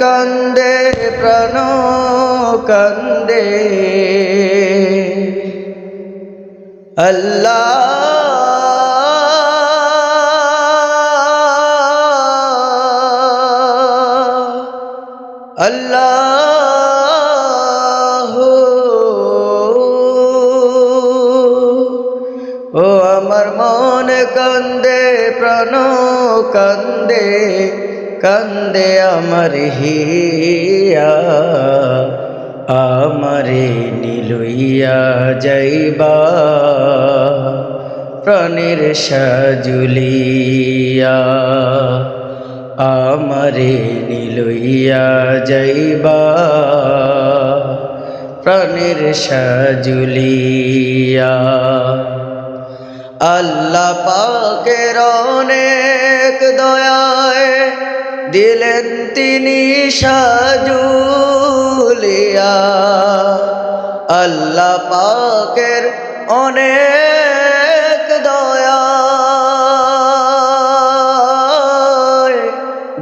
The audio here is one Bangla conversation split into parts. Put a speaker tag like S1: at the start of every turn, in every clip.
S1: কান্দে প্রাণ কান্দে। আল্লাহ আল্লাহ। ও আমার মন কান্দে প্রাণ কান্দে। কান্দে আমার হিয়া, আমারে নিলইয়া যাইবা, প্রাণের সাজুলিয়া আমারে নিলইয়া যাইবা, প্রাণের সাজুলিয়া আল্লাহ পাকের অনেক দয়ায় দিলেন তিনি সাজুলিয়া। আল্লাহ পাকের অনেক দয়া।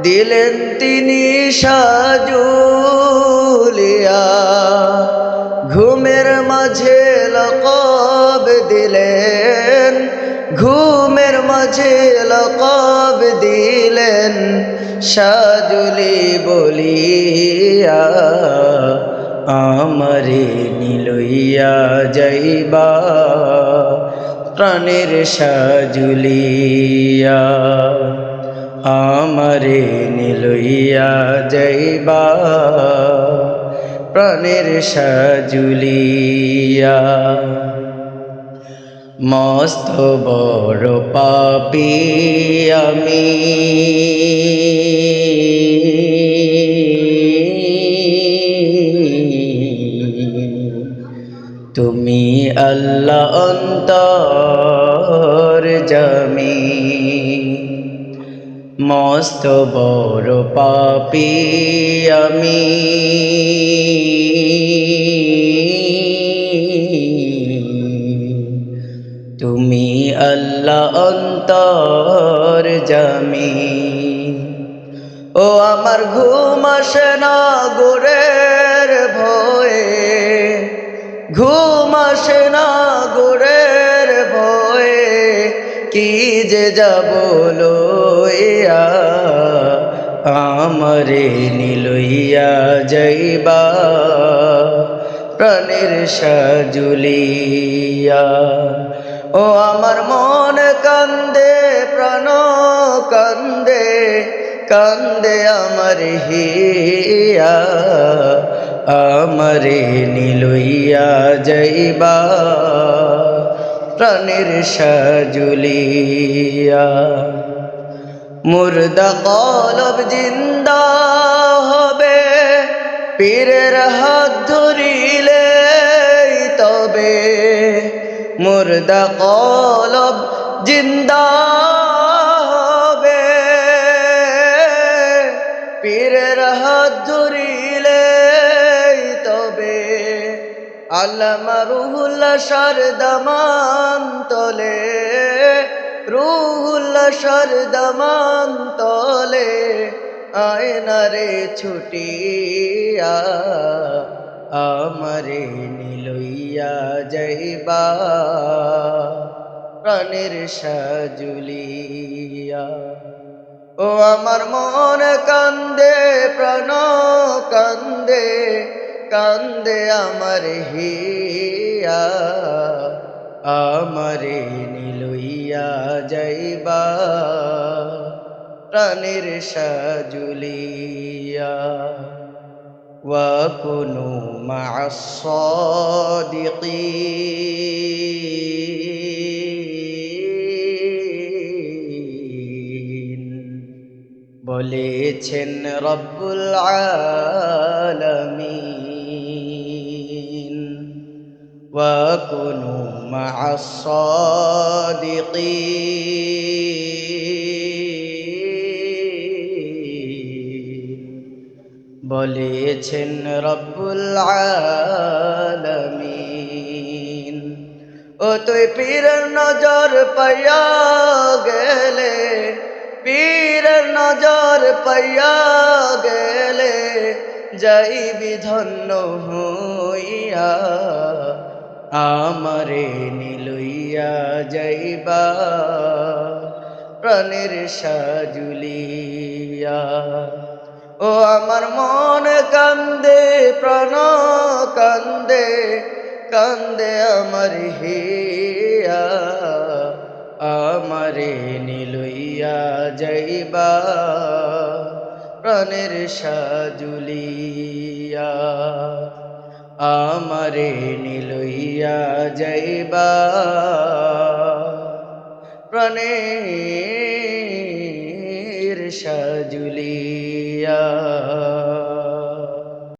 S1: দিলেন তিনি সাজুলিয়া। মাঝে লকব দিলেন সাজুলি বলিয়া, আমারে নিলইয়া যাইবা প্রাণের সাজুলিয়া, আমারে নিলইয়া যাইবা প্রাণের সাজুলিয়া। মস্ত বড় পাপি আমি। তুমি আল্লাহ অন্তর জামি। মস্ত বড় পাপি আমি। তুমি আল্লাহ অন্তর জামি ও আমার ঘুম আসে না গোরের ভয়ে। ঘুম আসে না গোরের ভয়ে। কি যে যাব লইয়া, আমারে নিলইয়া যাইবা। প্রাণের সাজুলিয়া। ও আমার মন কান্দে, প্রাণ কান্দে কান্দে আমার হিয়া, আমারে নিলইয়া যাইবা, প্রাণের সাজুলিয়া মুর্দা কলব জিন্দা হবে, পীরের হাত মুর্দা কলব জিন্দা পীরের হাত ধরিলে তবে আল্লামা রুহুল্লা সার দামান তলে রুহুল্লা সার দামান তলে, আয়নারে ছুটিয়া আমারে নিলইয়া যাইবা, প্রাণের সাজুলিয়া ও আমার মন কান্দে, প্রাণ কান্দে কান্দে আমার হিয়া। আমারে নিলইয়া যাইবা, প্রাণের সাজুলিয়া وكنوا مع الصادقين বলেছেন রব্বুল আলামিন وكنوا مع الصادقين বলেছেন রব্বুল আলামিন। ও তুই পীরের নজর পাইয়া গেলে, পীরের নজর পাইয়া গেলে যাইবি ধন্য হইয়া আমারে নিলইয়া যাইবা, প্রাণের সাজুলিয়া। ও আমার মন কান্দে, প্রাণ কান্দে কান্দে আমার হিয়া, আমারে নিলইয়া যাইবা, প্রাণের সাজুলিয়া আমারে নিলইয়া যাইবা, প্রাণের সাজুলিয়া দিয়া